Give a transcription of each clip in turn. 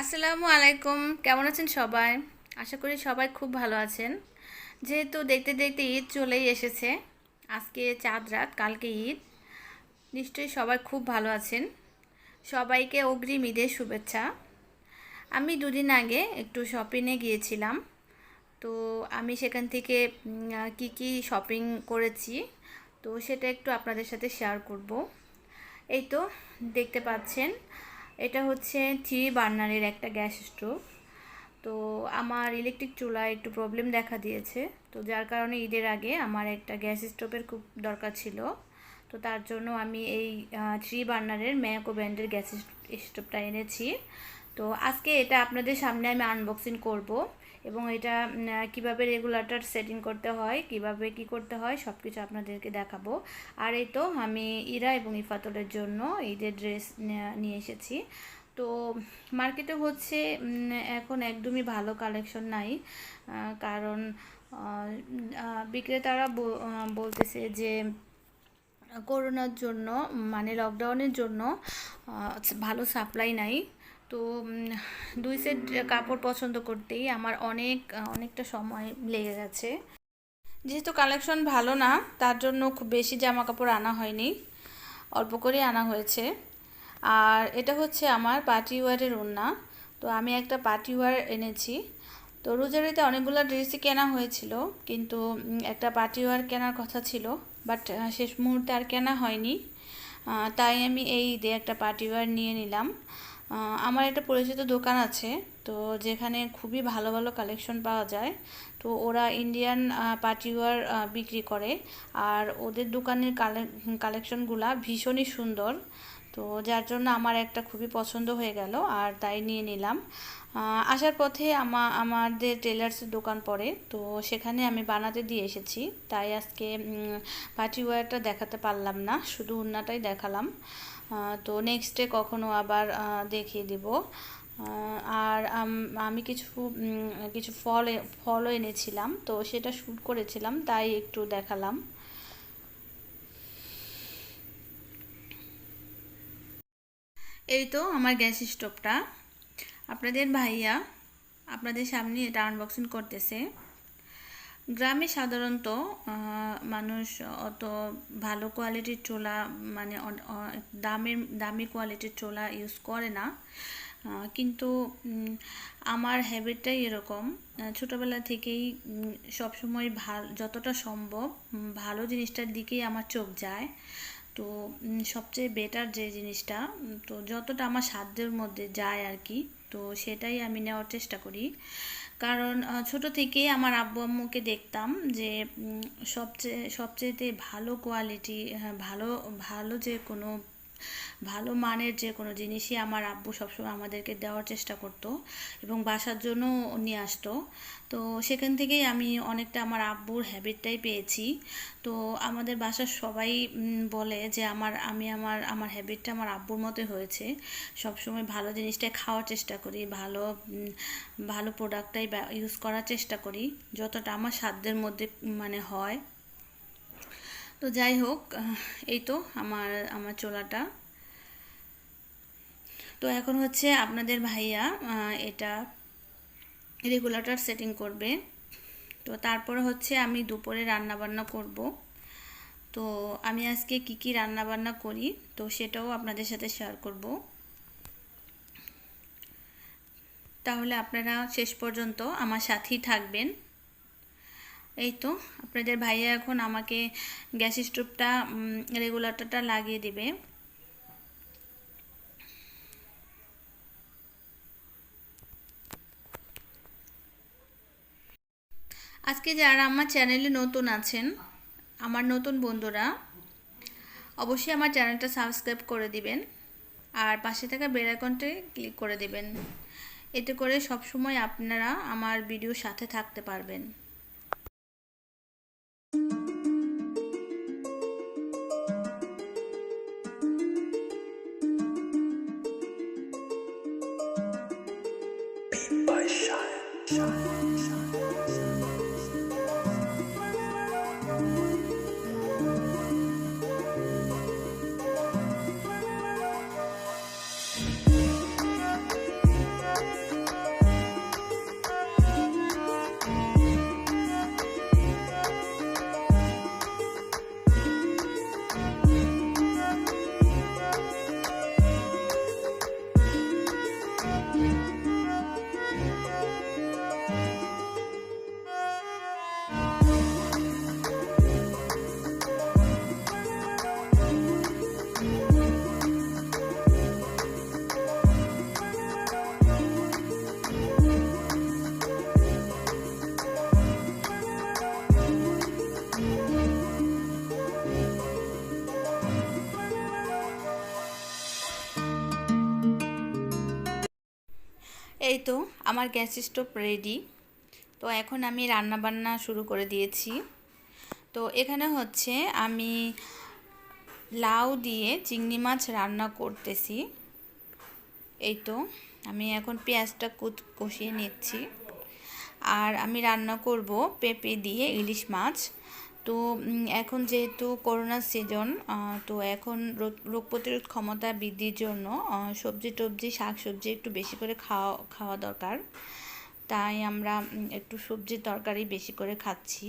আসসালামু আলাইকুম। কেমন আছেন সবাই? আশা করি সবাই খুব ভালো আছেন। যেহেতু দেখতে দেখতে ঈদ চলেই এসেছে, আজকে চাঁদ রাত, কালকে ঈদ। নিশ্চয়ই সবাই খুব ভালো আছেন। সবাইকে অগ্রিম ঈদের শুভেচ্ছা। আমি দুদিন আগে একটু শপিংয়ে গিয়েছিলাম। তো আমি সেখান থেকে কি কি শপিং করেছি, তো সেটা একটু আপনাদের সাথে শেয়ার করব। এই তো, দেখতে পাচ্ছেন এটা হচ্ছে থ্রি বার্নারের একটা গ্যাস স্টোভ। তো আমার ইলেকট্রিক চুলায় একটু প্রবলেম দেখা দিয়েছে। তো যার কারণে ঈদের আগে আমার একটা গ্যাস স্টোভের খুব দরকার ছিল। তো তার জন্য আমি এই থ্রি বার্নারের ম্যাকো ব্র্যান্ডের গ্যাস স্টোভটা এনেছি। তো আজকে এটা আপনাদের সামনে আমি আনবক্সিং করব। এবং এটা কীভাবে রেগুলেটর সেটিং করতে হয়, কীভাবে কি করতে হয় সব কিছু আপনাদেরকে দেখাবো। আর এই তো, আমি ইরা এবং ইফাতলের জন্য ঈদের ড্রেস নিয়ে এসেছি। তো মার্কেটে হচ্ছে এখন একদমই ভালো কালেকশন নাই। কারণ বিক্রেতারা বলতেছে যে, করোনার জন্য মানে লকডাউনের জন্য ভালো সাপ্লাই নাই। তো দুই সেট কাপড় পছন্দ করতেই আমার অনেক, অনেকটা সময় লেগে গেছে। যেহেতু কালেকশন ভালো না, তার জন্য খুব বেশি জামা কাপড় আনা হয়নি। অল্প করে আনা হয়েছে। আর এটা হচ্ছে আমার পার্টি ওয়ারের ওড়না। তো আমি একটা পার্টি ওয়ার এনেছি। তো রোজারিতে অনেকগুলো ড্রেসই কেনা হয়েছিল, কিন্তু একটা পার্টি ওয়ার কেনার কথা ছিল, বাট শেষ মুহূর্তে আর কেনা হয়নি। তাই আমি এই দিয়ে একটা পার্টি ওয়ার নিয়ে নিলাম। আমার একটা পরিচিত দোকান আছে, তো যেখানে খুবই ভালো ভালো কালেকশন পাওয়া যায়। তো ওরা ইন্ডিয়ান পার্টি ওয়ার বিক্রি করে। আর ওদের দোকানের কালেকশনগুলা ভীষণই সুন্দর। তো যার জন্য আমার একটা খুবই পছন্দ হয়ে গেল, আর তাই নিয়ে নিলাম। আসার পথে আমা, আমাদের টেলার্সের দোকান পড়ে, তো সেখানে আমি বানাতে দিয়ে এসেছি। তাই আজকে পার্টি ওয়্যারটা দেখাতে পারলাম না, শুধু উন্নাটাই দেখালাম। তো নেক্সটে কখনো আবার দেখিয়ে দেব। আর আম- কিছু কিছু ফল, ফলও এনেছিলাম, তো সেটা শ্যুট করেছিলাম, তাই একটু দেখালাম। এই তো আমার গ্যাস স্টোভটা। আপনাদের ভাইয়া আপনাদের সামনে এটা আনবক্সিং করতেছে। গ্রামে সাধারণত মানুষ অত ভালো কোয়ালিটির চোলা মানে দামের, দামি কোয়ালিটির চোলা ইউজ করে না। কিন্তু আমার হ্যাবিটটাই এরকম। ছোটোবেলা থেকেই সবসময় ভালো, যতটা সম্ভব ভালো জিনিসটার দিকেই আমার চোখ যায়। তো সবচেয়ে বেটার যে জিনিসটা তো যতটা আমার সাধ্যের মধ্যে যায় আর কি, তো সেটাই আমি নেওয়ার চেষ্টা করি। কারণ ছোট থেকে আমার আব্বু আম্মুকে দেখতাম যে সবচেয়ে সবচেয়ে সবচেয়েতে ভালো কোয়ালিটি ভালো ভালো যে কোনো ভালো মানের যে কোনো জিনিসই আমার আব্বু সবসময় আমাদেরকে দেওয়ার চেষ্টা করতো এবং বাসার জন্য নিয়ে আসতো। তো সেখান থেকেই আমি অনেকটা আমার আব্বুর হ্যাবিটটাই পেয়েছি। তো আমাদের বাসার সবাই বলে যে আমার, আমি আমার আমার হ্যাবিটটা আমার আব্বুর মতো হয়েছে। সবসময় ভালো জিনিসটাই খাওয়ার চেষ্টা করি, ভালো ভালো প্রোডাক্টটাই ইউজ করার চেষ্টা করি। যতটা আমার সাধ্যের মধ্যে মানে হয়। তো যাই হোক এই তো আমার আমার চোলাটা। তো এখন হচ্ছে আপনাদের ভাইয়া এটা রেগুলেটর সেটিং করবে। তো তারপর হচ্ছে আমি দুপুরে রান্না বান্না করব। তো আমি আজকে কি কি রান্না বান্না করি, তো সেটাও আপনাদের সাথে শেয়ার করব। তাহলে আপনারা শেষ পর্যন্ত আমার সাথেই থাকবেন। এই তো, আপনাদের ভাইয়া এখন আমাকে গ্যাস স্টোভটা রেগুলেটরটা লাগিয়ে দিবে। আজকে যারা আমার চ্যানেলে নতুন আছেন, আমার নতুন বন্ধুরা, অবশ্যই আমার চ্যানেলটা সাবস্ক্রাইব করে দিবেন আর পাশে থাকা বেল আইকনটি ক্লিক করে দিবেন। এতে করে সব সময় আপনারা আমার ভিডিওর সাথে থাকতে পারবেন। 杀呀 এই তো, আমার গ্যাস স্টোভ রেডি তো এখন আমি রান্না বান্না শুরু করে দিয়েছি। তো এখানে হচ্ছে আমি লাউ দিয়ে চিংড়ি মাছ রান্না করতেছি। এই তো, আমি এখন পেঁয়াজটা কুচ কষিয়ে নিচ্ছি। আর আমি রান্না করব পেঁপে দিয়ে ইলিশ মাছ। তো এখন যেহেতু করোনা সিজন তো এখন রোগ প্রতিরোধ ক্ষমতা বৃদ্ধির জন্য সবজি টবজি শাক সবজি একটু বেশি করে খাওয়া খাওয়া দরকার। তাই আমরা একটু সবজি তরকারি বেশি করে খাচ্ছি।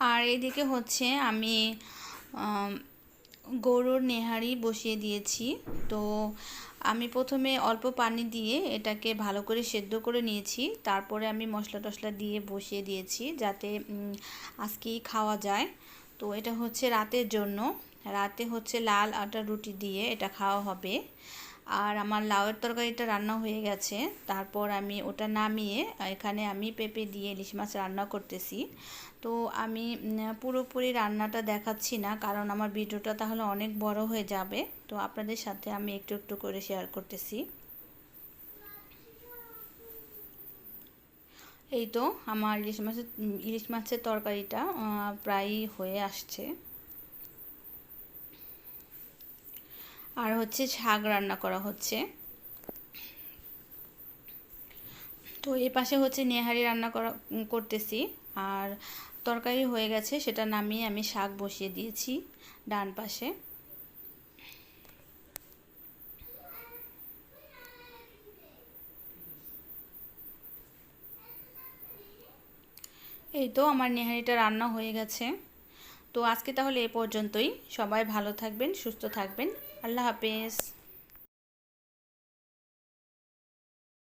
আর এদিকে হচ্ছে আমি গরুর নেহারি বসিয়ে দিয়েছি। তো আমি প্রথমে অল্প পানি দিয়ে এটাকে ভালো করে সেদ্ধ করে নিয়েছি। তারপরে আমি মশলা টশলা দিয়ে বসিয়ে দিয়েছি যাতে আজকেই খাওয়া যায়। তো এটা হচ্ছে রাতের জন্য। রাতে হচ্ছে লাল আটা রুটি দিয়ে এটা খাওয়া হবে। আর আমার লাউয়ের তরকারিটা রান্না হয়ে গেছে। তারপর আমি ওটা নামিয়ে, এখানে আমি পেঁপে দিয়ে ইলিশ মাছ রান্না করতেছি। তো আমি পুরোপুরি রান্নাটা দেখাচ্ছি না, কারণ আমার ভিডিওটা তাহলে অনেক বড় হয়ে যাবে। তো আপনাদের সাথে আমি একটু একটু করে শেয়ার করতেছি। এই তো, আমার ইলিশ মাছের ইলিশ মাছের তরকারিটা প্রায়ই হয়ে আসছে। আর হচ্ছে শাক রান্না করা হচ্ছে। তো এই পাশে হচ্ছে নেহারি রান্না করা করতেছি। আর তরকারি হয়ে গেছে, সেটা নামিয়ে আমি শাক বসিয়ে দিয়েছি ডান পাশে। এই তো আমার নেহারিটা রান্না হয়ে গেছে। তো আজকে তাহলে এ পর্যন্তই। সবাই ভালো থাকবেন, সুস্থ থাকবেন। আল্লাহ হাফেজ।